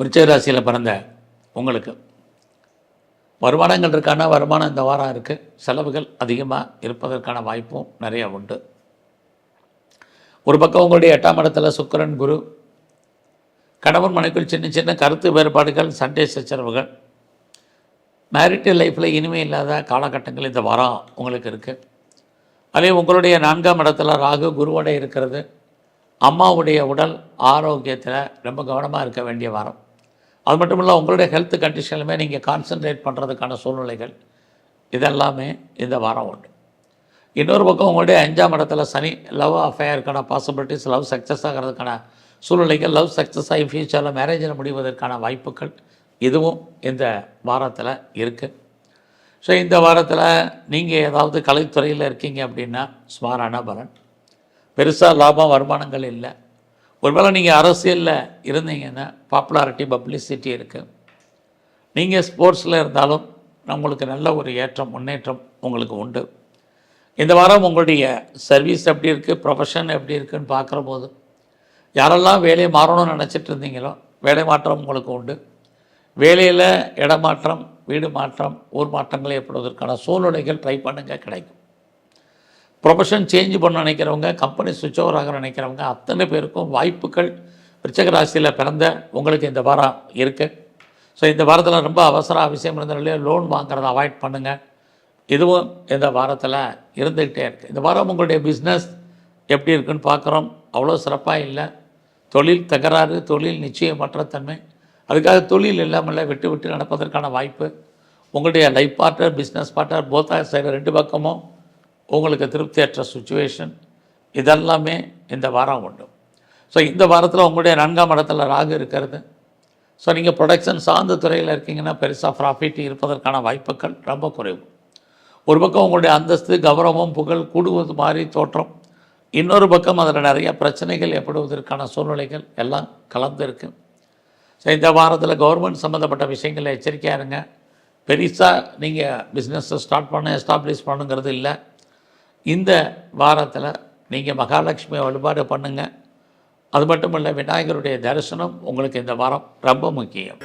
விருச்சிக ராசியில் பிறந்த உங்களுக்கு. வருமானங்கள் இருக்கான வருமானம் இந்த வாரம் இருக்குது செலவுகள் அதிகமாக இருப்பதற்கான வாய்ப்பும் நிறைய உண்டு. ஒரு பக்கம் உங்களுடைய எட்டாம் இடத்துல சுக்கரன் குரு. கணவன் மனைக்குள் சின்ன சின்ன கருத்து வேறுபாடுகள் சண்டை சச்சரவுகள். மேரிட்டல் லைஃப்பில் இனிமே இல்லாத காலகட்டங்கள் இந்த வாரம் உங்களுக்கு இருக்குது அதே உங்களுடைய நான்காம் இடத்துல ராகு குருவோட இருக்கிறது. அம்மாவுடைய உடல் ஆரோக்கியத்தில் ரொம்ப கவனமாக இருக்க வேண்டிய வாரம். அது மட்டும் இல்லை உங்களுடைய ஹெல்த் கண்டிஷன்லுமே நீங்கள் கான்சென்ட்ரேட் பண்ணுறதுக்கான சூழ்நிலைகள். இதெல்லாமே இந்த வாரம் உண்டு. இன்னொரு பக்கம் உங்களுடைய அஞ்சாம் இடத்துல சனி லவ் அஃபேருக்கான பாசிபிலிட்டிஸ் லவ் சக்ஸஸ் ஆகிறதுக்கான சூழ்நிலைகள் லவ் சக்ஸஸ் ஆகி ஃபியூச்சரில் மேரேஜில் முடிவதற்கான வாய்ப்புகள் இதுவும் இந்த வாரத்தில் இருக்குது ஸோ இந்த வாரத்தில் நீங்கள் ஏதாவது கலைத்துறையில் இருக்கீங்க அப்படின்னா சுமாரான பலன். பெருசாக லாபம் வருமானங்கள் இல்லை. ஒருவேளை நீங்கள் அரசியலில் இருந்தீங்கன்னா பாப்புலாரிட்டி பப்ளிசிட்டி இருக்குது நீங்கள் ஸ்போர்ட்ஸில் இருந்தாலும் உங்களுக்கு நல்ல ஒரு ஏற்றம் முன்னேற்றம் உங்களுக்கு உண்டு. இந்த வாரம் உங்களுடைய சர்வீஸ் எப்படி இருக்குது ப்ரொஃபஷன் எப்படி இருக்குன்னு பார்க்குற போது யாரெல்லாம் வேலையை மாறணும்னு நினச்சிட்டு இருந்தீங்களோ வேலை மாற்றம் உங்களுக்கு உண்டு. வேலையில் இடமாற்றம் வீடு மாற்றம் ஊர் மாற்றங்கள் ஏற்படுவதற்கான சூழ்நிலைகள் ட்ரை பண்ணுங்க கிடைக்கும். ப்ரொஃபஷன் சேஞ்ச் பண்ண நினைக்கிறவங்க கம்பெனி சுவிட்ச் ஓவர் ஆக நினைக்கிறவங்க அத்தனை பேருக்கும் வாய்ப்புகள் விருச்சக ராசியில் பிறந்த உங்களுக்கு இந்த வாரம் இருக்குது ஸோ இந்த வாரத்தில் ரொம்ப அவசர அவசியம் இருந்தனாலே லோன் வாங்குறத அவாய்ட் பண்ணுங்கள் இதுவும் இந்த வாரத்தில் இருந்துக்கிட்டே இருக்குது இந்த வாரம் உங்களுடைய பிஸ்னஸ் எப்படி இருக்குன்னு பார்க்குறோம். அவ்வளோ சிறப்பாக இல்லை. தொழில் தகராறு தொழில் நிச்சயமற்ற தன்மை. அதுக்காக தொழில் இல்லாமல் விட்டு விட்டு நடப்பதற்கான வாய்ப்பு. உங்களுடைய லைஃப் பார்ட்னர் பிஸ்னஸ் பார்ட்னர் போத்தா சைடு ரெண்டு பக்கமும் உங்களுக்கு திருப்தியற்ற சுச்சுவேஷன் இதெல்லாமே இந்த வாரம் உண்டு. ஸோ இந்த வாரத்தில் உங்களுடைய நான்காம் இடத்துல ராகு இருக்கிறது. ஸோ நீங்கள் ப்ரொடக்ஷன் சார்ந்த துறையில் இருக்கீங்கன்னா பெருசாக ப்ராஃபிட் இருப்பதற்கான வாய்ப்புகள் ரொம்ப குறைவு. ஒரு பக்கம் உங்களுடைய அந்தஸ்து கௌரவம் புகழ் கூடுவது மாதிரி தோற்றம். இன்னொரு பக்கம் அதில் நிறைய பிரச்சனைகள் ஏற்படுவதற்கான சூழ்நிலைகள் எல்லாம் கலந்துருக்கு. ஸோ இந்த வாரத்தில் கவர்மெண்ட் சம்மந்தப்பட்ட விஷயங்களில் எச்சரிக்கையாக இருங்க. பெருசாக நீங்கள் பிஸ்னஸை ஸ்டார்ட் பண்ண எஸ்டாப்ளிஷ் பண்ணுங்கிறது இல்லை. இந்த வாரத்தில் நீங்கள் மகாலட்சுமி வழிபாடு பண்ணுங்கள் அது மட்டும் இல்லை விநாயகருடைய தரிசனம் உங்களுக்கு இந்த வாரம் ரொம்ப முக்கியம்.